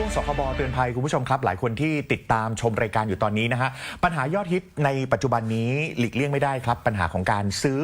ช่วงสคบเตือนภัยคุณผู้ชมครับ หลายคนที่ติดตามชมรายการอยู่ตอนนี้นะฮะปัญหายอดฮิตในปัจจุบันนี้หลีกเลี่ยงไม่ได้ครับ ปัญหาของการซื้อ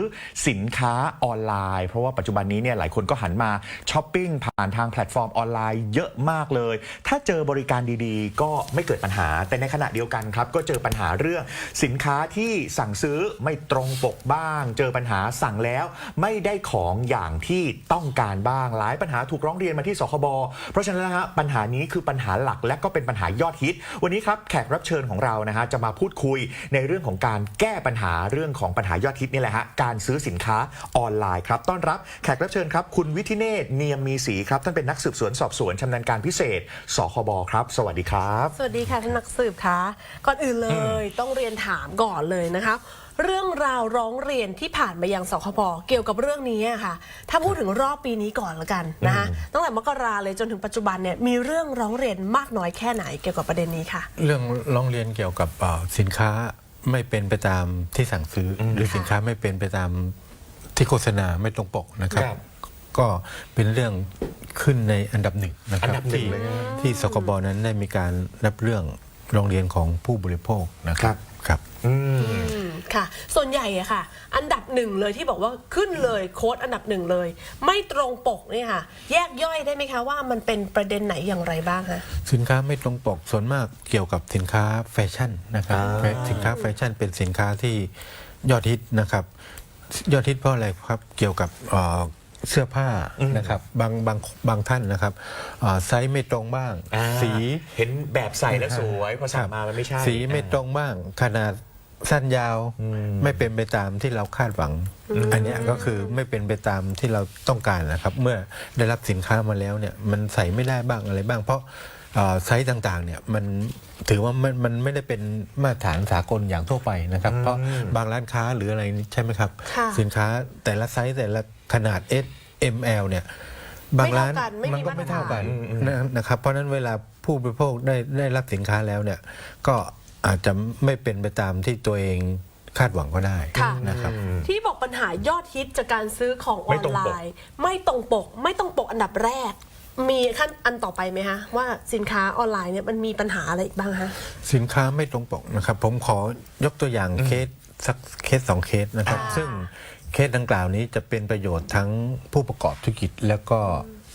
สินค้าออนไลน์ เพราะว่าปัจจุบันนี้เนี่ยหลายคนก็หันมาช้อปปิ้งผ่านทางแพลตฟอร์มออนไลน์เยอะมากเลย ถ้าเจอบริการดีๆ ก็ไม่เกิดปัญหา แต่ในขณะเดียวกันครับ ก็เจอปัญหาเรื่องสินค้าที่สั่งซื้อไม่ตรงปกบ้าง เจอปัญหาสั่งแล้ว ไม่ได้ของอย่างที่ต้องการบ้างหลายปัญหาถูกร้องเรียนมาที่สคบเพราะฉะนั้นนะฮะปัญหานี้คือปัญหาหลักและก็เป็นปัญหายอดฮิต วันนี้ครับแขกรับเชิญของเรานะฮะจะมาพูดคุยในเรื่องของการแก้ปัญหาเรื่องของปัญหายอดฮิตนี่แหละฮะการซื้อสินค้าออนไลน์ครับต้อนรับแขกรับเชิญครับ คุณวิทิเนศเนียมมีศรีครับท่านเป็นนักสืบสวนสอบสวนชำนาญการพิเศษสคบครับสวัสดีครับ สวัสดีค่ะท่านนักสืบคะก่อนอื่นเลยต้องเรียนถามก่อนเลยนะคะ เรื่องราวร้องเรียนที่ผ่านมายังสคบเกี่ยวกับเรื่องนี้อะค่ะ ถ้าพูดถึงรอบปีนี้ก่อนละกันนะคะตั้งแต่มกราเลยจนถึงปัจจุบันเนี่ยมีเรื่องร้องเรียนมากน้อยแค่ไหนเกี่ยวกับประเด็นนี้ค่ะ เรื่องร้องเรียนเกี่ยวกับเอ่อสินค้าไม่เป็นไปตามที่สั่งซื้ออหรือสินค้าไม่เป็นไปตามที่โฆษณาไม่ตรงปกนะครับครับก็เป็นเรื่องขึ้นในอันดับหนึ่งนะครัอับนดับหนึ่งที่เลยนะที่สคบนั้นได้มีการรับเรื่องร้องเรียนของผู้บริโภคนะครับครับอืมอืม ค่ะ ส่วนใหญ่อะค่ะ อันดับหนึ่งเลยที่บอกว่าขึ้นเลยโค้ดอันดับหนึ่งเลย ไม่ตรงปกเนี่ยค่ะ แยกย่อยได้ไหมคะว่ามันเป็นประเด็นไหนอย่างไรบ้างคะ สินค้าไม่ตรงปกส่วนมากเกี่ยวกับสินค้าแฟชั่นนะครับอ่า แฟสินค้าแฟชั่นเป็นสินค้าที่ยอดฮิตนะครับ ยอดฮิตเพราะอะไรครับเกี่ยวกับเอ่อเสื้อผ้านะครับบางบางบางท่านนะครับเอ่อไซส์ไม่ตรงบ้างอ่าสี เห็นแบบใส่แล้วสวยพอสั่งมามันไม่ใช่ สีไม่ตรงบ้างขนาด สั้นยาวไม่เป็นไปตามที่เราคาดหวัง อันเนี้ยก็คือไม่เป็นไปตามที่เราต้องการนะครับ เมื่อได้รับสินค้ามาแล้วเนี่ยมันใส่ไม่ได้บ้างอะไรบ้าง เพราะเอ่อไซส์ต่างๆเนี่ยมันถือว่ามันมันไม่ได้เป็นมาตรฐานสากลอย่างทั่วไปนะครับ เพราะบางร้านค้าหรืออะไรนี่ใช่ไหมครับค่ะสินค้าแต่ละไซส์แต่ละขนาด S M L เนี่ยบางร้านไม่เท่ากันไม่มีมันก็ไม่เท่ากันมาตรฐานนะนะครับ เพราะฉะนั้นเวลาผู้บริโภคได้ได้รับสินค้าแล้วเนี่ยก็ อาจจะไม่เป็นไปตามที่ตัวเองคาดหวังก็ได้ค่ะนะครับ ที่บอกปัญหายอดฮิตจากการซื้อของอไม่อนตรงไลปกน์ ไม่ตรงปก ไม่ตรงปกอันดับแรก มีขั้นอันต่อไปไหมคะว่าสินค้าออนไลน์เนี่ยมันมีปัญหาอะไรอีกบ้างคะสินค้าไม่ตรงปกนะครับ ผมขอยกตัวอย่างเคสสักเคสสองเคสนะครับอ่าซึ่งเคสดังกล่าวนี้จะเป็นประโยชน์ทั้งผู้ประกอบธุรกิจแล้วก็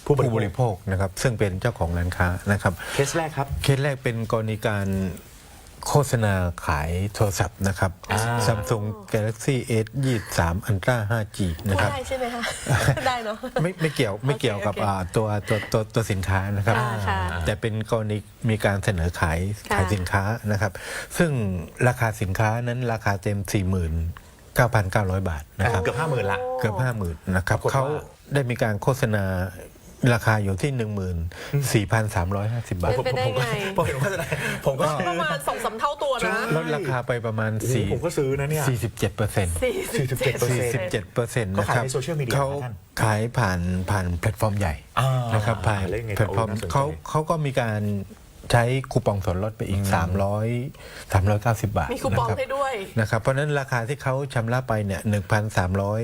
ผู้บริโภคผู้บริโภคนะครับ ซึ่งเป็นเจ้าของร้านค้านะครับ เคสแรกครับ เคสแรกเป็นกรณีการ โฆษณาขายโทรศัพท์นะครับอ่า Samsung Galaxy S 23 Ultra 5G นะพูดครับ ได้ใช่ไหมคะ ได้เนาะ ไม่ไม่เกี่ยวไม่เกี่ยวกับโอเคอ่าตัวตัวตัวตัวสินค้านะครับ อ่าค่ะแต่เป็นกรณีมีการเสนอขายค่ะ ขายสินค้านะครับ ซึ่งราคาสินค้านั้นราคาเต็ม 49,900 บาทนะครับ เกือบห้าหมื่นละ เกือบห้าหมื่นนะครับปรากฏว่า เขาได้มีการโฆษณา ราคาอยู่ที่ 14,350 บาท เป็นไปได้ไง ผมเห็นโฆษณาผมก็ประมาณสองสามเท่าตัวนะลดราคาไปประมาณโอ้โหผมก็ซื้อนะเนี่ย4 47เปอร์เซ็นต์47% 47เปอร์เซ็นต์เขานะขายครับในโซเชียลมีเดียเขาเหรอท่านขายผ่านผ่านแพลตฟอร์มใหญ่อ่านะครับผ่านเล่นไงแพลตฟอร์มโอ้น่าสนใจ เขาเขาก็มีการใช้คูปองส่วนลดไปอีก 300 390 บาทมีคูปองนะครับ ให้ด้วย นะครับเพราะฉะนั้นราคาที่เขาชำระไปเนี่ย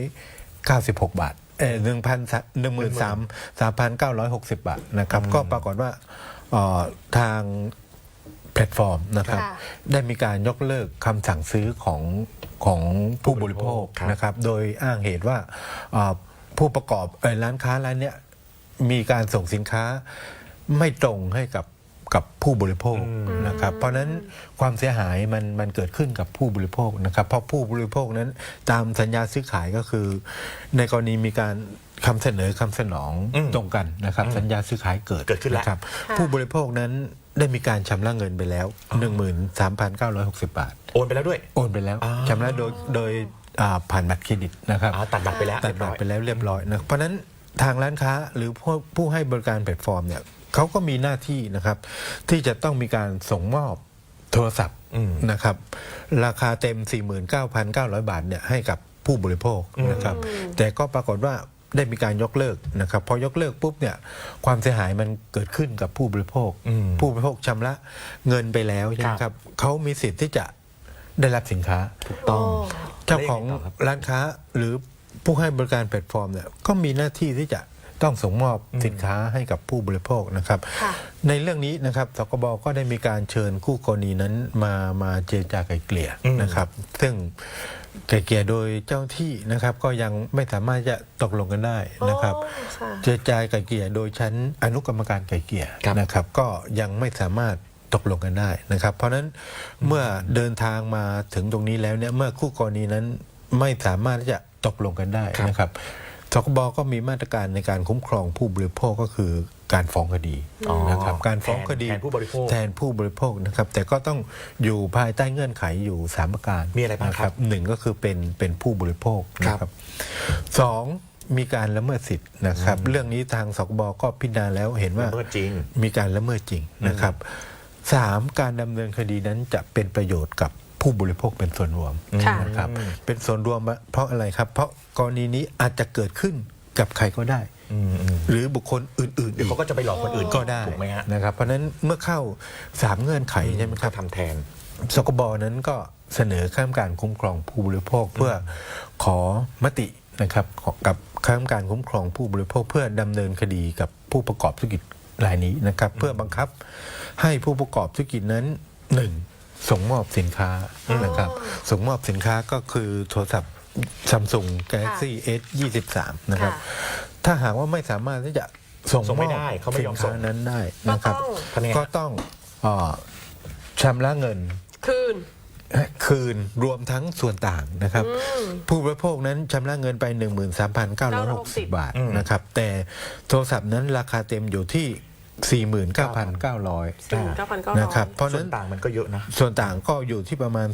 1,396 บาท เออหนึ่งพันหนึ่งหมื่นสามสามพันเก้าร้อยหกสิบบาทนะครับ ก็ปรากฏว่าเอ่อทางแพลตฟอร์มนะครับ ค่ะ ได้มีการยกเลิกคำสั่งซื้อของของผู้บริโภคครับ นะครับ โดยอ้างเหตุว่าเอ่อผู้ประกอบเอ่อร้านค้ารายเนี้ยมีการส่งสินค้าไม่ตรงให้กับ กับผู้บริโภคนะครับเพราะฉะนั้นความเสียหายมันมันเกิดขึ้นกับผู้บริโภคนะครับเพราะผู้บริโภคนั้นตามสัญญาซื้อขายก็คือ ในกรณีมีการคำเสนอคำสนองอืมตรงกันนะครับ สัญญาซื้อขายเกิดเกิดขึ้นแล้วนะครับ ผู้บริโภคนั้นได้มีการชำระเงินไปแล้ว 13,960 บาท โอนไปแล้วด้วย โอนไปแล้วอ่าชำระโดยโดยอ่าผ่านบัตรเครดิตนะครับอ่าตัดบัตรไปแล้วตัดบัตรไปแล้วเรียบร้อยนะเพราะฉะนั้นทางร้านค้าหรือผู้ผู้ให้บริการแพลตฟอร์มเนี่ย เขาก็มีหน้าที่นะครับ ที่จะต้องมีการส่งมอบโทรศัพท์อืมนะครับ ราคาเต็ม 49,900 บาทเนี่ยให้กับผู้บริโภคนะครับ แต่ก็ปรากฏว่าได้มีการยกเลิกนะครับ พอยกเลิกปุ๊บเนี่ยความเสียหายมันเกิดขึ้นกับผู้บริโภคอืมผู้บริโภคชำระเงินไปแล้วใช่ไหมครับครับเขามีสิทธิ์ที่จะได้รับสินค้าต้องโอ้เจ้าของแล้วยังไงต่อครับร้านค้าหรือผู้ให้บริการแพลตฟอร์มเนี่ยก็มีหน้าที่ที่จะ ต้องส่งมอบสินค้าให้กับผู้บริโภคนะครับค่ะในเรื่องนี้นะครับสกบก็ได้มีการเชิญคู่กรณีนั้นมามาเจรจาไกลเกลี่ยนะครับ ซึ่งไกลเกลี่ยโดยเจ้าที่นะครับก็ยังไม่สามารถจะตกลงกันได้นะครับโอ้ค่ะเจรจาไกลเกลี่ยโดยชั้นอนุกรรมการไกลเกลี่ยครับนะครับ ก็ยังไม่สามารถตกลงกันได้นะครับ เพราะฉะนั้นเมื่อเดินทางมาถึงตรงนี้แล้วเนี่ยเมื่อคู่กรณีนั้นไม่สามารถที่จะตกลงกันได้นะครับ สคบก็มีมาตรการในการคุ้มครองผู้บริโภคก็คือการฟ้องคดีอ๋อนะครับการฟ้องคดีแทนผู้บริโภคแทนผู้บริโภคนะครับแต่ก็ต้องอยู่ภายใต้เงื่อนไขอยู่สามประการมีอะไรบ้างครับหนึ่งก็คือเป็นเป็นผู้บริโภคนะครับสองมีการละเมิดสิทธิ์นะครับ เรื่องนี้ทางสคบก็พิจารณาแล้วเห็นว่าละเมิดจริง มีการละเมิดจริงนะครับสามการดำเนินคดีนั้นจะเป็นประโยชน์กับ ผู้บริโภคเป็นส่วนรวมค่ะนะครับเป็นส่วนรวมเพราะอะไรครับ เพราะกรณีนี้อาจจะเกิดขึ้นกับใครก็ได้อืมอืมหรือบุคคลอื่นๆเดี๋ยวเขาก็จะไปหลอกคนอื่นก็ได้ถูกไหมฮะนะครับเพราะฉะนั้นเมื่อเข้าสามเงื่อนไขใช่ไหมคเขารับทำแทนสกบนั้นก็เสนอข้ามการคุ้มครองผู้บริโภคเพื่อขอมตินะครับขอกับข้ามการคุ้มครองผู้บริโภคเพื่อดำเนินคดีกับผู้ประกอบธุรกิจรายนี้นะครับ เพื่อบังคับให้ผู้ประกอบธุรกิจนั้นหนึ่ง ส่งมอบสินค้านะครับส่งมอบสินค้าก็คือโทรศัพท์ Samsung Galaxy S 23นะครับค่ะถ้าหากว่าไม่สามารถที่จะส่งส่งมไม่อบได้เขาไม่สิยอมนส่ค้างนั้นได้นะครับทำยังไงก็ต้องเอ่อชำระเงินคืนคืนรวมทั้งส่วนต่างนะครับ ผู้บริโภคนั้นชำระเงินไป 13,960 บาทนะครับ แต่โทรศัพท์นั้นราคาเต็มอยู่ที่ 49,900 49,900 นะครับเพราะฉะส่วนั้นนต่างมันก็เยอะนะ ส่วนต่างก็อยู่ที่ประมาณ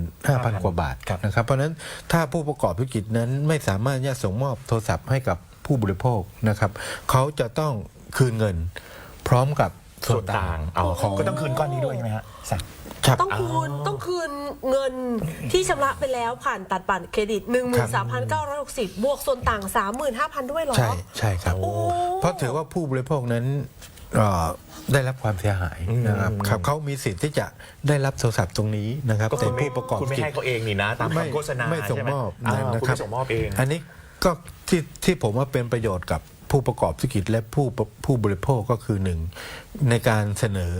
35,000 กว่าบาทครับ นะครับเพราะฉะนั้นถ้าผู้ประกอบธุรกิจนั้นไม่สามารถจะส่งมอบโทรศัพท์ให้กับผู้บริโภคนะครับเขาจะต้องคืนเงินพร้อมกับส่ส่ววนนต่าต่างงเอาของก็ต้องคืนก้อนนี้ด้วยใช่ไหมฮะสั่ง ครับ ต้องคืนต้องคืนเงินที่ชำระไปแล้วผ่านตัดบัตรเครดิต 13,960 บวกส่วนต่าง 35,000 ด้วยเหรอ ใช่ใช่ครับ โอ้ เพราะถือว่าผู้บริโภคนั้น เอ่อได้รับความเสียหายนะครับครับเขามีสิทธิ์ที่จะได้รับโทรศัพท์ตรงนี้นะครับก็แต่คุณไม่ผู้ประกอบคุณไม่กิจ ให้เขาเองนี่นะ ตามไม่คำโฆษณาไม่ส่งใช่หมอบอ่านะคุณครับไม่ส่งมอบเอง อันนี้ก็ที่ที่ผมว่าเป็นประโยชน์กับผู้ประกอบธุรกิจและผู้ผู้บริโภคก็คือหนึ่งในการเสนอ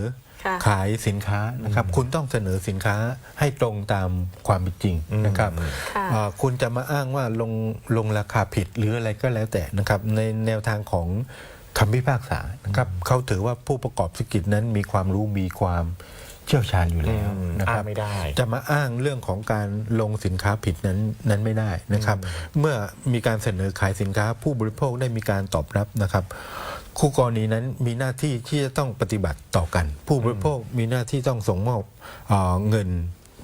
ค่ะ ขายสินค้านะครับ คุณต้องเสนอสินค้าให้ตรงตามความเป็นจริงนะครับค่ะเอ่อคุณจะมาอ้างว่าลงลงราคาผิดหรืออะไรก็แล้วแต่นะครับ ในแนวทางของ คำพิพากษานะครับเขาถือว่าผู้ประกอบธุรกิจนั้นมีความรู้มีความเชี่ยวชาญอยู่แล้วอืมนะครับอ้างไม่ได้ จะมาอ้างเรื่องของการลงสินค้าผิดนั้นนั้นไม่ได้นะครับ เมื่อมีการเสนอขายสินค้าผู้บริโภคได้มีการตอบรับนะครับ คู่กรณีนั้นมีหน้าที่ที่จะต้องปฏิบัติต่อกัน ผู้บริโภคมีหน้าที่ต้องส่งมอบเอ่อเงิน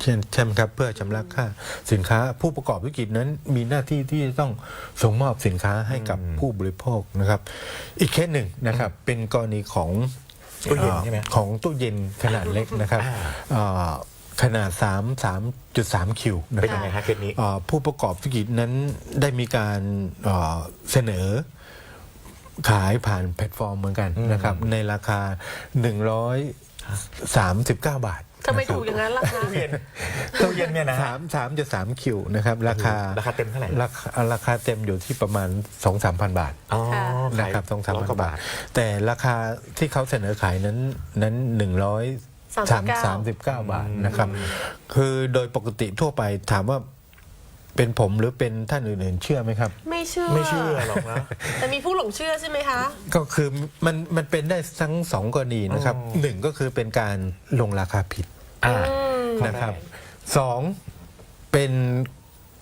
เช่นใช่ไหมครับเพื่อชำระค่าสินค้าผู้ประกอบธุรกิจนั้นมีหน้าที่ที่จะต้องส่งมอบสินค้าให้กับผู้บริโภคนะครับ อีกเคสหนึ่งนะครับเป็นกรณีของตู้เย็นใช่ไหมของตู้เย็นขนาดเล็กนะครับอ่าเอ่อขนาด 3 3.3 คิวนะเป็นครัยับงไงฮะเคสนี้เอ่อผู้ประกอบธุรกิจนั้นได้มีการเอ่อเสนอขายผ่านแพลตฟอร์มเหมือนกันนะครับในราคา 139 บาททำไมถูกอย่างนั้นล่ะคะ ตู้เย็นตู้เย็นเนี่ยนะสามสามจุดสามคิวนะครับราคาราคาเต็มเท่าไหร่ ราคาราคาเต็มอยู่ที่ประมาณ 2 3 พันบาทอ๋อค่ะนะครับสองสามร้ยพันกว่าบาทแต่ราคาที่เขาเสนอขายนั้นนั้นหนึ่งร้อยสามสามสิบเก้าบาทนะครับ คือโดยปกติทั่วไปถามว่า เป็นผมหรือเป็นท่านอื่นๆ เชื่อไหมครับ ไม่เชื่อ ไม่เชื่อหรอกนะ แต่มีผู้หลงเชื่อใช่ไหมคะ ก็คือมันมันเป็นได้ทั้งสองกรณีนะครับหนึ่งก็คือเป็นการลงราคาผิดอ่า นะครับสองเป็น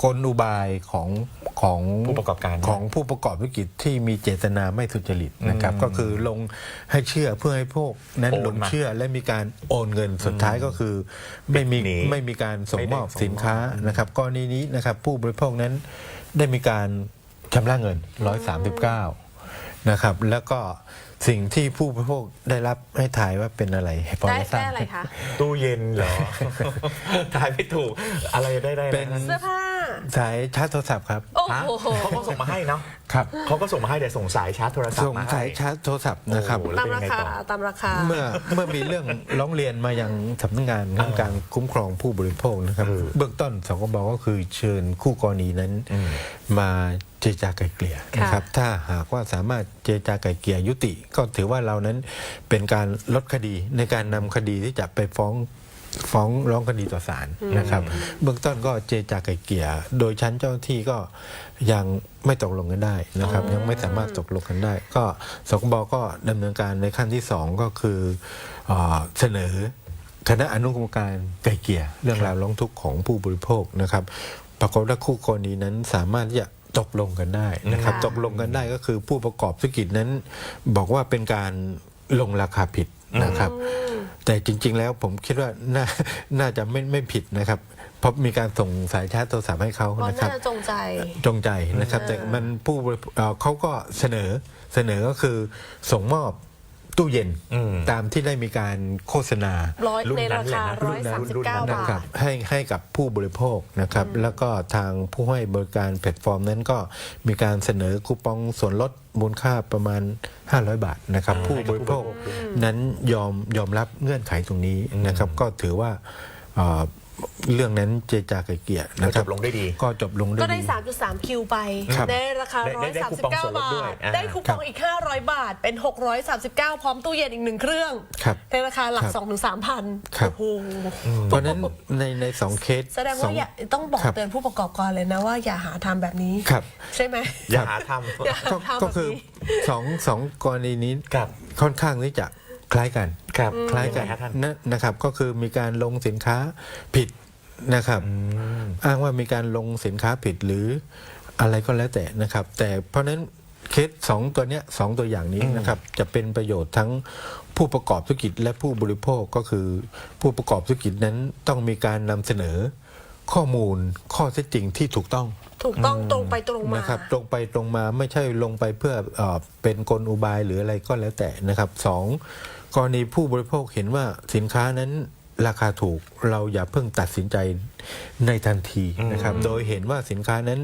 กลอุบายของของผู้ประกอบการของผู้ประกอบธุรกิจที่มีเจตนาไม่สุจริตนะครับอืมก็คือลงให้เชื่อเพื่อให้พวกนั้นโอนลงมาเชื่อและมีการโอนเงินสุดท้ายก็คือ ไม่มีหนีไม่มีการส่งมอบไม่ได้ส่งมอบสินค้านะครับกรณีนี้นะครับ ผู้บริโภคนั้นได้มีการชำระเงิน 139 นะครับ แล้วก็สิ่งที่ผู้บริโภคได้รับให้ถ่ายว่าเป็นอะไรพอได้จะทราได้บอะไรคะ ตู้เย็นเหรอทายไม่ถูก อะไรได้ได้เป็นนะเสื้อผ้า สายชาร์จโทรศัพท์ครับโอ้ฮะโห เขาก็ส่งมาให้เนาะครับเขาก็ส่งมาให้แต่ส่งสายชาร์จโทรศัพส่ท์งมาให้ สายชาร์จโทรศัพท์นะครับ โอ้โห ตามราแล้วเป็นยังไงคาต่อตามราคา เมื่อเมื่อมีเรื่องร้องเรียนมายังสำนักงานข้างการคุ้มครองผู้บริโภคนะครับ เออเบื้องต้นสคบก็คือเชิญคู่กรณีนั้น อืม มาเจรจาไกลเกลี่ยค่ะ นะครับ ถ้าหากว่าสามารถเจรจาไกลเกลี่ยยุติ ก็ถือว่าเรานั้นเป็นการลดคดีในการนำคดีที่จะไปฟ้อง ฟ้องร้องคดีต่อศาลนะครับ เบื้องต้นก็เจรจาไกลเกลี่ยโดยชั้นเจ้าหน้าที่ก็ยังไม่ตกลงกันได้นะครับ ยังไม่สามารถตกลงกันได้ ก็สคบก็ดำเนินการในขั้นที่สองก็คือเออเสนอคณะอนุกรรมการไกลเกลี่ยเรื่องราวร้องทุกข์ของผู้บริโภคนะครับปรากฏว่าคู่กรณีนั้นสามารถที่จะตกลงกันได้นะครับค่ะตกลงกันได้ก็คือผู้ประกอบธุรกิจนั้น บอกว่าเป็นการลงราคาผิดนะครับ แต่จริง ๆ แล้วผมคิดว่าน่าน่าจะไม่ไม่ผิดนะครับเพราะมีการส่งสายชาร์จโทรศัพท์ให้เขาเพราะนะครับ น่าจะจงใจ จงใจนะครับ แต่มันผู้บริเอ่อเขาก็เสนอเสนอก็คือส่งมอบ ตู้เย็นอืมตามที่ได้มีการโฆษณาร้อยรุ่นในนั้รานเลยคานะร้อยสามสิบเก้ารุ่นนั้นบานะครับทให้ให้กับผู้บริโภคนะครับ แล้วก็ทางผู้ให้บริการแพลตฟอร์มนั้นก็มีการเสนอคูปองส่วนลดมูลค่าประมาณ 500 บาทนะครับอ่าผู้บริโภคนั้นยอมยอมรับเงื่อนไขตรงนี้นะครับ ก็ถือว่า เอ่อเรื่องนั้นเจรจาไกลเกลี่ยนะคก็รับจบลงด้วยดี ก็จบลงด้วยก็ได้ ดี 3.3 คิวไป ครับในราคาได้ได้คูปองส่วนลด139ด้บาวยท อ่า ได้คูปองอีก 500 บาท เป็น 639 พร้อมตู้เย็นอีกหนึ่งเครื่องครับในราคาหลัก ครับ2-3ถึง3พันครับ โอ้โห เพราะฉะนั้นในในสองเคสแสดงสว่าออย่าต้องบอกครับ เตือนผู้ประกอบการเลยนะว่าอย่าหาทำแบบนี้ ครับ ใช่ไหม อย่าหาทอย่าก็หาทำก็แบบคือนี้สองสองกรณีนี้ำครับ ค่อนข้างที่จะคล้ายกัน ครับคล้ายกันงไงฮะท่าน นะนะครับก็คือมีการลงสินค้าผิดนะครับ อ้างว่ามีการลงสินค้าผิดหรืออะไรก็แล้วแต่นะครับ แต่เพราะฉะนั้นเคสสองตัวเนี้ยสองตัวอย่างนี้นะครับจะเป็นประโยชน์ทั้งผู้ประกอบธุรกิจและผู้บริโภคก็คือ ผู้ประกอบธุรกิจนั้นต้องมีการนำเสนอข้อมูลข้อเท็จจริงที่ถูกต้อง ถูกต้องตรงไปตรงมา นะครับตรงไปตรงมาไม่ใช่ลงไปเพื่อเออเป็นกลอุบายหรืออะไรก็แล้วแต่นะครับสอง กรณีผู้บริโภคเห็นว่าสินค้านั้นราคาถูกเราอย่าเพิ่งตัดสินใจในทันทีนะครับ โดยเห็นว่าสินค้านั้น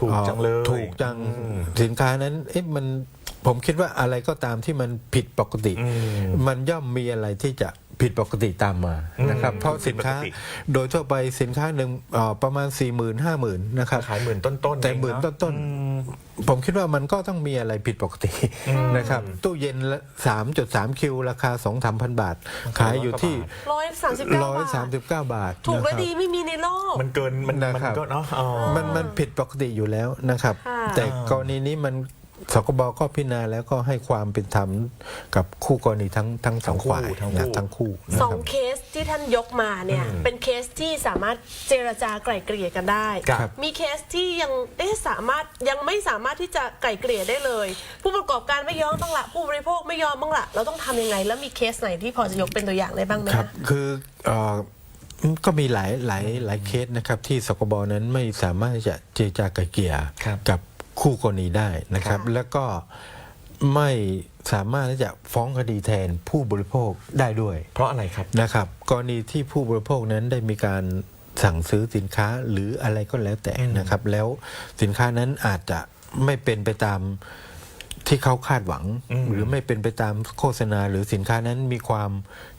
ถูกจังเลยถูกจังสินค้านั้นเอ๊ะมันผมคิดว่าอะไรก็ตามที่มันผิดปกติ มันย่อมมีอะไรที่จะ ผิดปกติตามมานะครับ เพราะสินค้าผิดปกติโดยทั่วไปสินค้าหนึ่งเอ่อประมาณ 4 0 0 0 0 5 0 0 0 0นะครับขายหมื่นต้นๆแต่เองหมื่นเอะต้นๆผมคิดว่ามันก็ต้องมีอะไรผิดปกตินะครับ ตู้เย็นละ3.3 คิว ราคา 2 3 0 0 0 บาท ขายอยู่ที่ร้อยสามสิบเก้าบาท139 บาท ถูกและนะครับดีไม่มีในโลก มันเกินมันมันนะครับก็เนาะอ๋อมันมันผิดปกติอยู่แล้วนะครับค่ะแต่กรณีนี้มัน สกบก็พิจารณาแล้วก็ให้ความเป็นธรรมกับคู่กรณีทั้งทั้งสองฝ่ายทั้งคู่นะทั้งคู่นะสคองรับเคสที่ท่านยกมาเนี่ยเป็นเคสที่สามารถเจรจาไกล่เกลี่ยกันได้ ครับมีเคสที่ยังเอ๊ะสามารถยังไม่สามารถที่จะไกล่เกลี่ยได้เลย ผู้ประกอบการไม่ยอมบ้างละผู้บริโภคไม่ยอมบ้างละเราต้องทำยังไง แล้วมีเคสไหนที่พอจะยกเป็นตัวอย่างได้บ้างไหมครับ คะ คือเอ่อก็มีหลายหลายหลายเคสนะครับที่สกบนั้นไม่สามารถที่จะเจรจาไกลเกลี่ยครับ กับ คู่กรณีได้นะครับค่ะแล้วก็ไม่สามารถที่จะฟ้องคดีแทนผู้บริโภคได้ด้วย เพราะอะไรครับนะครับ กรณีที่ผู้บริโภคนั้นได้มีการสั่งซื้อสินค้าหรืออะไรก็แล้วแต่นะครับ แล้วสินค้านั้นอาจจะไม่เป็นไปตาม ที่เขาคาดหวังอืมหรือไม่เป็นไปตามโฆษณา หรือสินค้านั้นมีความ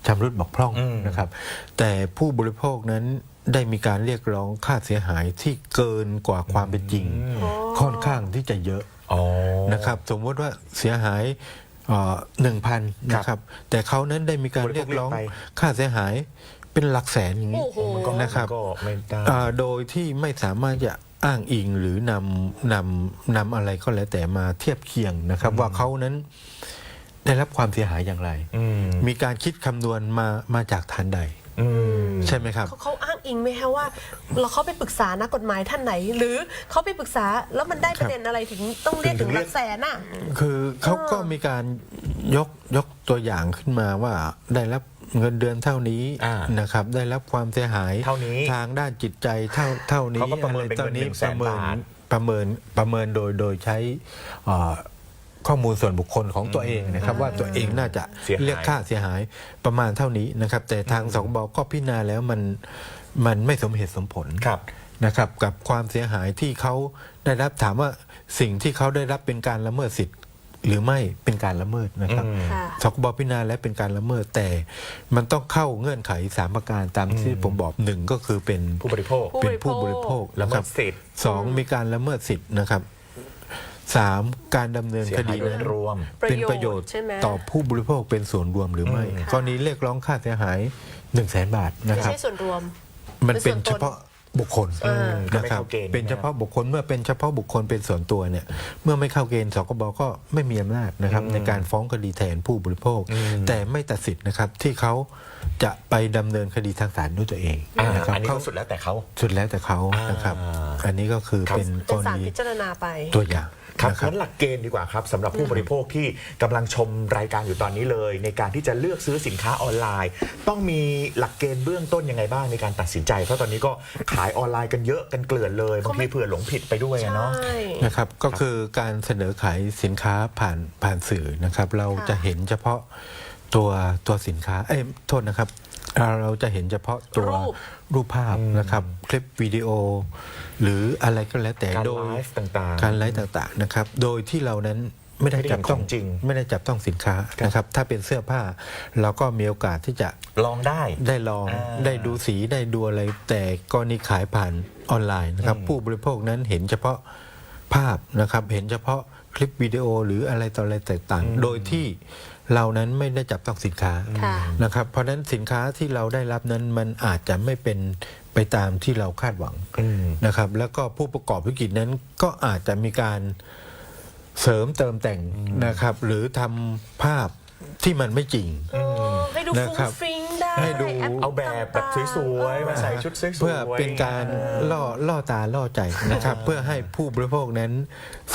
ชำรุดบกพร่องอืมนะครับ แต่ผู้บริโภคนั้นได้มีการเรียกร้องค่าเสียหายที่เกินกว่าความเป็นจริง ค่อนข้างที่จะเยอะอ๋อนะครับสมมติว่าเสียหายหนึ่งพันนะครับแต่เขานั้นได้มีการเรียกร้องบริโภคเรียกไปค่าเสียหายเป็นหลักแสนอย่างนี้โอ้โหมันก็นะครับมันก็ไม่ได้อ่าโดยที่ไม่สามารถจะ อ้างอิงหรือนำนำนำอะไรก็แล้วแต่มาเทียบเคียงนะครับ ว่าเขานั้นได้รับความเสียหายอย่างไรอืมมีการคิดคำนวณมามาจากฐานใดอืมใช่ไหมครับเขาเขาอ้างอิงไหมคะว่า เราเขาไปปรึกษานักกฎหมายท่านไหน หรือเขาไปปรึกษาแล้วมันได้ประเด็นอะไรถึงต้องเรียกถึถึงงเรีหยลักกแสนอะคือเขาก็มีการยกยกตัวอย่างขึ้นมาว่าได้รับ เงินเดือนเท่านี้อ่านะครับได้รับความเสียหายเท่านี้ทางด้านจิตใจเท่าเท่านี้เขาก็ประเมินเป็นท่านี้เงิน100,000ประเมินบาท ประเมินประเมินโดยโดยใช้เอ่อข้อมูลส่วนบุคคลของตัวเองนะครับ ว่าตัวเองน่าจะเสียหายเรียกค่าเสียหายประมาณเท่านี้นะครับ แต่ทางสคบก็พิจารณาแล้วมันมันไม่สมเหตุสมผลครับนะครับกับความเสียหายที่เขาได้รับถามว่าสิ่งที่เขาได้รับเป็นการละเมิดสิทธิ์ หรือไม่เป็นการละเมิดนะครับอืมค่ะสคบพิจารณาและเป็นการละเมิดแต่มันต้องเข้าเงื่อนไขสามประการตามที่ผมบอกหนึ่งก็คือเป็นผู้บริโภคผู้เป็นผู้บริโภคละนะเมิครัดบสิทธิ์สองมีการละเมิดสิทธิ์นะครับสามการดำเนินเสียคหาดียโดยนั้นรวม เป็นประโยชน์ใช่ไหมต่อผู้บริโภคเป็นส่วนรวมหรือไม่อืมกรณีเรียกร้องค่าเสียหาย1นึ่งแสนบาทนะไม่ครับใช่ส่วนรวม มันเป็นเป็นส่เฉวนตนพาะ บุคคลอืมก็ไม่นะครับเข้าเกณฑ์ เป็นเฉพาะบุคคลเมื่อเป็นเฉพาะบุคคลเป็นส่วนตัวเนี่ยเมื่อไม่เข้าเกณฑ์สคบก็ไม่มีอำนาจนะครับในการฟ้องคดีแทนผู้บริโภค แต่ไม่ตัดสิทธิ์นะครับที่เขาจะไปดำเนินคดีทางศาลด้วยตัวเองอ่านะครับอันนี้เขาก็สุดแล้วแต่เขา สุดแล้วแต่เขานะครับ อ่า อันนี้ก็คือครับเป็นกเป็นรสารณีพิจารณาไป ตัวอย่าง ครับนะครับงั้นหลักเกณฑ์ดีกว่าครับสำหรับผู้บริโภคที่กำลังชมรายการอยู่ตอนนี้เลย ในการที่จะเลือกซื้อสินค้าออนไลน์ ต้องมีหลักเกณฑ์เบื้องต้นยังไงบ้างในการตัดสินใจ เพราะตอนนี้ก็ขายออนไลน์กันเยอะกันเกลื่อนเลยบางทีเผื่อหลงผิดไปด้วยอะเนาะ ใช่ นะครับก็คือการเสนอขายสินค้าผ่านผ่านสื่อนะครับ เราค่ะ จะเห็นเฉพาะตัวตัวสินค้าเอ้ยโทษนะครับเอ่อเราจะเห็นเฉพาะตัวรูป รูปภาพนะครับ คลิปวิดีโอ หรืออะไรก็แล้วแต่การโดยไลฟ์ต่างๆ การไลฟ์ต่างๆนะครับ โดยที่เรานั้นไม่ได้ไม่ได้จับต้องเห็นของจริง ไม่ได้จับต้องสินค้านะครับ ถ้าเป็นเสื้อผ้าเราก็มีโอกาสที่จะ ลองได้ ได้ลองอ่าได้ดูสีได้ดูอะไร แต่กรณีขายผ่านออนไลน์นะครับ ผู้บริโภคนั้นเห็นเฉพาะภาพนะครับ เห็นเฉพาะคลิปวิดีโอหรืออะไรต่ออะไรต่างๆโดยที่ เรานั้นไม่ได้จับต้องสินค้าค่ะนะครับเพราะฉะนั้นสินค้าที่เราได้รับนั้นมันอาจจะไม่เป็นไปตามที่เราคาดหวังอืมนะครับแล้วก็ผู้ประกอบธุรกิจนั้นก็อาจจะมีการเสริมเติมแต่งนะครับ หรือทำภาพที่มันไม่จริงเออให้ดูนะฟุ้งครับฟริ้งได้ ให้ดูปเอาแบบแบบต่างๆสวยๆมาใส่ชุดสวยๆ เพื่อเป็นการล่อล่อตาล่อใจนะครับ เพื่อให้ผู้บริโภคนั้น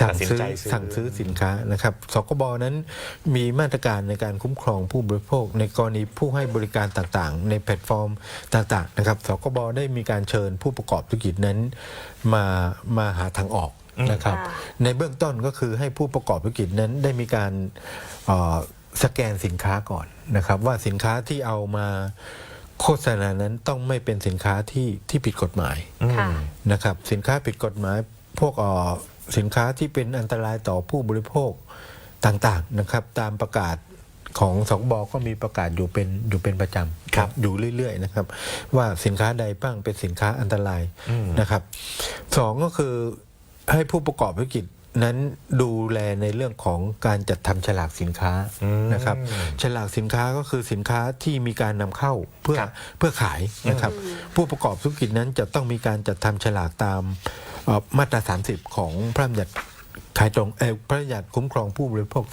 สั่งซื้อตัดสินใจซื้อ สั่งซื้อสินค้านะครับสกบนั้นมีมาตรการในการคุ้มครองผู้บริโภค ในกรณีผู้ให้บริการต่างๆ ในแพลตฟอร์มต่างๆนะครับสกบได้มีการเชิญผู้ประกอบธุรกิจนั้น มามาหาทางออกนะครับ ค่ะ ในเบื้องต้นก็คือให้ผู้ประกอบธุรกิจนั้นได้มีการเอ่อสแกนสินค้าก่อน นะครับว่าสินค้าที่เอามาโฆษณานั้นต้องไม่เป็นสินค้าที่ที่ผิดกฎหมายค่ะ นะครับสินค้าผิดกฎหมายพวกเอ่อสินค้าที่เป็นอันตรายต่อผู้บริโภคต่างๆนะครับตามประกาศของสองบอก็มีประกาศอยู่เป็นอยู่เป็นประจำครับอยู่เรื่อยๆนะครับ ว่าสินค้าใดบ้างเป็นสินค้าอันตรายอืมนะครับสองก็คือให้ผู้ประกอบธุรกิจ นั้นดูแลในเรื่องของการจัดทำฉลากสินค้าอืมนะครับ ฉลากสินค้าก็คือสินค้าที่มีการนำเข้าเพื่อครับเพื่อขายนะครับ ผู้ประกอบธุรกิจนั้นจะต้องมีการจัดทำฉลากตามเอ่อมาตรา 30 ของพระราชบัญญัติ ขายตรงเออพระราชบัญญัติคุ้มครองผู้บริโภค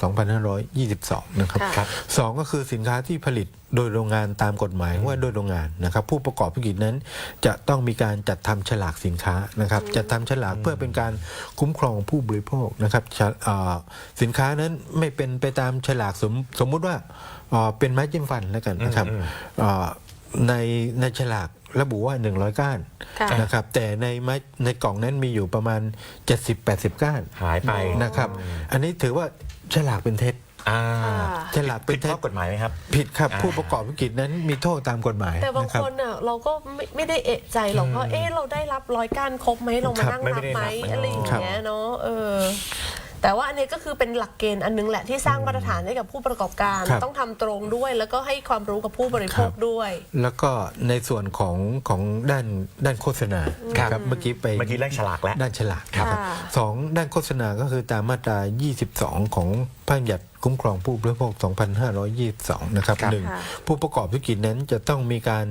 2522 นะครับค่ะสองก็คือสินค้าที่ผลิตโดยโรงงานตามกฎหมายว่าโดยโรงงานนะครับ ผู้ประกอบธุรกิจนั้นจะต้องมีการจัดทำฉลากสินค้านะครับ จัดทำฉลากเพื่อเป็นการคุ้มครองผู้บริโภคนะครับฉะเอ่อสินค้านั้นไม่เป็นไปตามฉลากสมสมมุติว่าเอ่อเป็นไม้จิ้มฟันแล้วกันนะครับอืมเอ่อในในฉลาก ระบุว่า 100 ก้านค่ะนะครับแต่ในไม้ในกล่องนั้นมีอยู่ประมาณ 70-80 ก้านหายไปนะครับ อันนี้ถือว่าฉลากเป็นเท็จอ่าค่ะฉลากเป็ผินดเท็ข้จอกฎหมายไหมครับ ผิดครับอ่าผู้ประกอบธุรกิจนั้นมีโทษตามกฎหมาย แต่บางะรับคนอะเราก็ไม่ไม่ได้เอะใจหรอกว่าเอ๊ะเราได้รับร้อยก้านครบไหมเรามาครับนั่งไม่นับได้ไหมนับมันอะไรอย่างครับเงี้ยเนาะเออ แต่ว่าอันนี้ก็คือเป็นหลักเกณฑ์อันนึงแหละที่สร้างมาตรฐานให้กับผู้ประกอบการ ครับต้องทำตรงด้วย แล้วก็ให้ความรู้กับผู้บริโภคด้วย แล้วก็ในส่วนของของด้านด้านโฆษณาครับครับเมื่อกี้ไปเมื่อกี้เรื่องฉลากแล้ว ด้านฉลากครับสองด้านโฆษณาก็คือตามมาตรา 22 ของพระบัญญัติคุ้มครองผู้บริโภค 2522 นะครับครับ หนึ่งค่ะ ผู้ประกอบธุรกิจนั้นจะต้องมีการ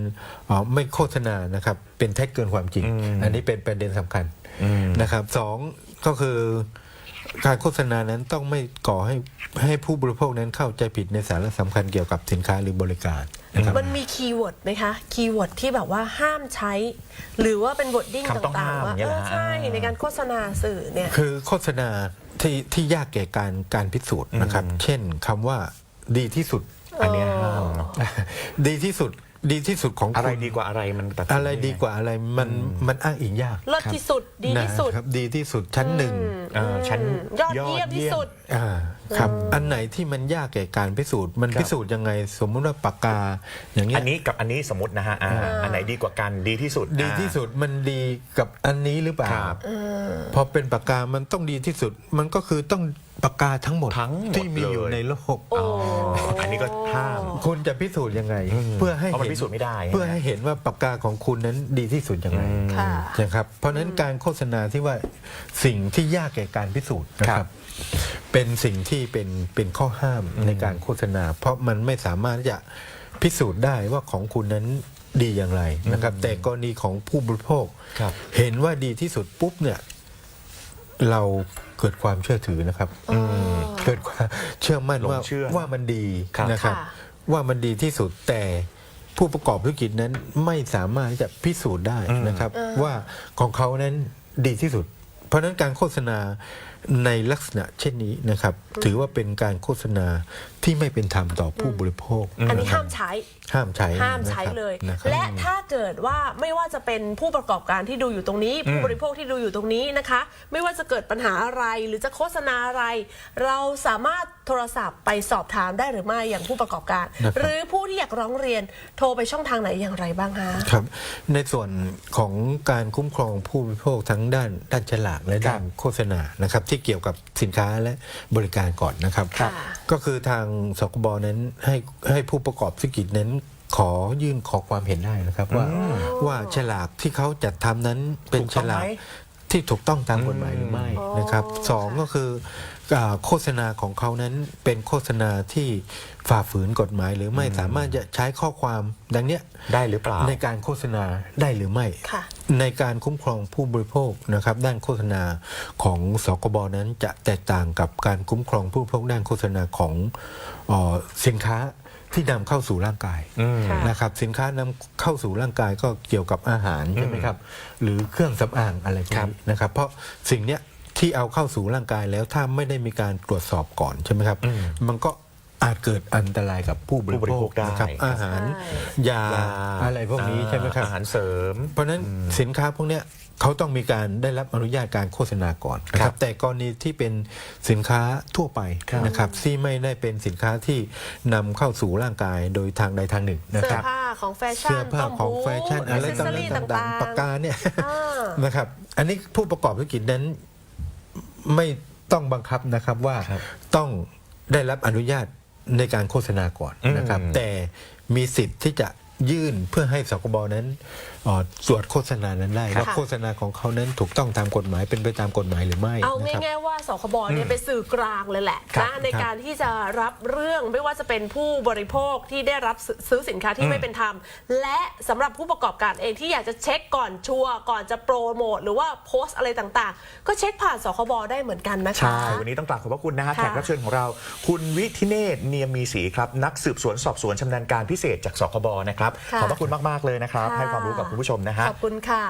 เอ่อไม่โฆษณานะครับเป็นเท็จเกินความจริงอืมอันนี้เป็นประเด็นสำคัญอืมนะครับสองก็คือ การโฆษณานั้นต้องไม่ก่อให้ให้ผู้บริโภคนั้นเข้าใจผิดในสาระสำคัญเกี่ยวกับสินค้าหรือบริการนะครับ มันมีคีย์เวิร์ดไหมคะ คีย์เวิร์ดที่แบบว่าห้ามใช้ หรือว่าเป็นบทดิ้งคำต้องต่างห้ามๆว่าเนี่เอยเหรออฮะ ใช่ในการโฆษณาสื่อเนี่ย คือโฆษณาที่ที่ยากแก่การการพิสูจน์นะครับอืมเช่นคำว่าดีที่สุด อันเนี้ยห้ามเนาะดีที่สุด ดีที่สุดของอะไรคุณดีกว่าอะไรมันตัดสินอะไรดีกว่าอะไรมันมันอ้างอิงยากเลิศที่สุดดีที่สุด นะครับดีที่สุดชั้นหนึ่งเอ่อชั้นยอดเยี่ยมที่สุด อ่าครับอันไหนที่มันยากแก่การพิสูจน์มันครับพิสูจน์ยังไง สมมุติว่าปากกาอย่างเงี้อัยนนี้กับอันนี้สมมตินะฮะอ่าอันไหนดีกว่ากันดีที่สุดดีที่สุดมันดีกับอันนี้หรือเปล่าครับ พอเป็นปากกามันต้องดีที่สุด มันก็คือต้อง ปากกาทั้งหมดทั้งหมดที่มีอยู่เลย ในโลกอ๋ออันนี้ก็ห้าม คุณจะพิสูจน์ยังไง เพื่อให้เพราะมันเห็นพิสูจน์ไม่ได้ เพื่อให้เห็นว่าปากกาของคุณนั้นดีที่สุดยังไงค่ะ นะครับเพราะฉะนั้นการโฆษณาที่ว่าสิ่งที่ยากแก่การพิสูจน์นะคครัรับ บ เป็นสิ่งที่เป็นเป็นข้อห้ามในการโฆษณา เพราะมันไม่สามารถที่จะพิสูจน์ได้ว่าของคุณนั้นดีอย่างไรนะครับ แต่กรณีของผู้บริโภค ครับ เห็นว่าดีที่สุดปุ๊บเนี่ย เราเกิดความเชื่อถือนะครับเกิดความเชื่อมั่นหลงว่าเชื่อว่ามันดีครับ นะครับ ค่ะ ว่ามันดีที่สุดแต่ผู้ประกอบธุรกิจนั้นไม่สามารถที่จะพิสูจน์ได้นะครับ ว่าของเขานั้นดีที่สุด เพราะฉะนั้นการโฆษณาในลักษณะเช่นนี้นะครับ ถือว่าเป็นการโฆษณาที่ไม่เป็นธรรมต่อผู้บริโภคอันนี้ะครับห้ามใช้ ห้ามใช้ห้ามใช้นะครับเลย นะครับและถ้าเกิดว่าไม่ว่าจะเป็นผู้ประกอบการที่ดูอยู่ตรงนี้ ผู้บริโภคที่ดูอยู่ตรงนี้นะคะ ไม่ว่าจะเกิดปัญหาอะไรหรือจะโฆษณาอะไร เราสามารถโทรศัพท์ไปสอบถามได้หรือไม่อย่างผู้ประกอบการนะครับหรือผู้ที่อยากร้องเรียนโทรไปช่องทางไหนอย่างไรบ้างคะครับ ในส่วนของการคุ้มครองผู้บริโภคทั้งด้านด้านฉลากและด้านโฆษณานะครับที่เกี่ยวกับสินค้าและบริการก่อนนะครับครับก็คือทางสคบนั้นให้ให้ผู้ประกอบธุรกิจนั้นขอยื่นขอความเห็นได้นะครับ ว่าว่าฉลากที่เขาจัดทำนั้นเป็นถูกฉต้องลากไหมที่ถูกต้องตามกฎหมายหรือไม่อ๋อนะครับสองก็คืออ่าโฆษณาของเขานั้นเป็นโฆษณาที่ ฝ่าฝืนกฎหมายหรือไม่สามารถจะใช้ข้อความดังเนี้ยได้หรือเปล่า ในการโฆษณาได้หรือไม่ค่ะในการคุ้มครองผู้บริโภคนะครับ ด้านโฆษณาของสกบนั้นจะแตกต่างกับการคุ้มครองผู้บริโภคด้านโฆษณาของเออสินค้าที่นำเข้าสู่ร่างกายอืมค่ะนะครับสินค้านำเข้าสู่ร่างกายก็เกี่ยวกับอาหารใช่ไหมครับ หรือเครื่องสำอางอะไรพวกครับนี้นะครับ เพราะสิ่งเนี้ยที่เอาเข้าสู่ร่างกายแล้วถ้าไม่ได้มีการตรวจสอบก่อนใช่ไหมครับ มันก็ อาจเกิดอันตรายกับผู้บริผู้บริโภโภคคได้ นะครับอาหารใช่ ยาอะไรพวกนี้ใช่ไหมครับ อาหารเสริม เพราะฉะนั้นสินค้าพวกเนี้ยเขาต้องมีการได้รับอนุญาตการโฆษณาก่อนนะคครัรับบแต่กรณีที่เป็นสินค้าทั่วไปครับนะครับที่ไม่ได้เป็นสินค้าที่นำเข้าสู่ร่างกายโดยทางใดทางหนึ่งนะเสื้คอรับผ้าของแฟชั่นเสื้อผ้าของแฟชั่นอะไรต่างๆต่างๆต่างปากกาเนี่ยอ่า นะครับ อันนี้ผู้ประกอบธุรกิจนั้นไม่ต้องบังคับนะครับว่าครับต้องได้รับอนุญาต ในการโฆษณาก่อนนะครับอืมแต่มีสิทธิ์ที่จะ ยื่นเพื่อให้สคบนั้นเอ่อตรวจโฆษณานั้นได้ค่ะว่าโฆษณาของเขานั้นถูกต้องตามกฎหมายเป็นไปตามกฎหมายหรือไม่ เอานะครับง่ายๆว่าสคบเนี่ยเป็นสื่อกลางเลยแหละครับนะในการที่จะรับเรื่องไม่ว่าจะเป็นผู้บริโภคที่ได้รับซื้อซื้อสินค้าที่ไม่เป็นธรรม และสำหรับผู้ประกอบการเองที่อยากจะเช็คก่อนชัวร์ก่อนจะโปรโมทหรือว่าโพสต์อะไรต่างๆ ก็เช็คผ่านสคบได้เหมือนกันนะคะใช่วันนี้ต้องกราบขอบพระคุณนะฮะค่ะแขกรับเชิญของเรา คุณวิทิเนศเนียมมีศรีครับนักสืบสวนสอบสวนชำนาญการพิเศษจากสคบนะครับค่ะ ขอบพระคุณมาก ๆ เลยนะครับค่ะให้ความรู้กับคุณผู้ชมนะฮะ ขอบคุณค่ะ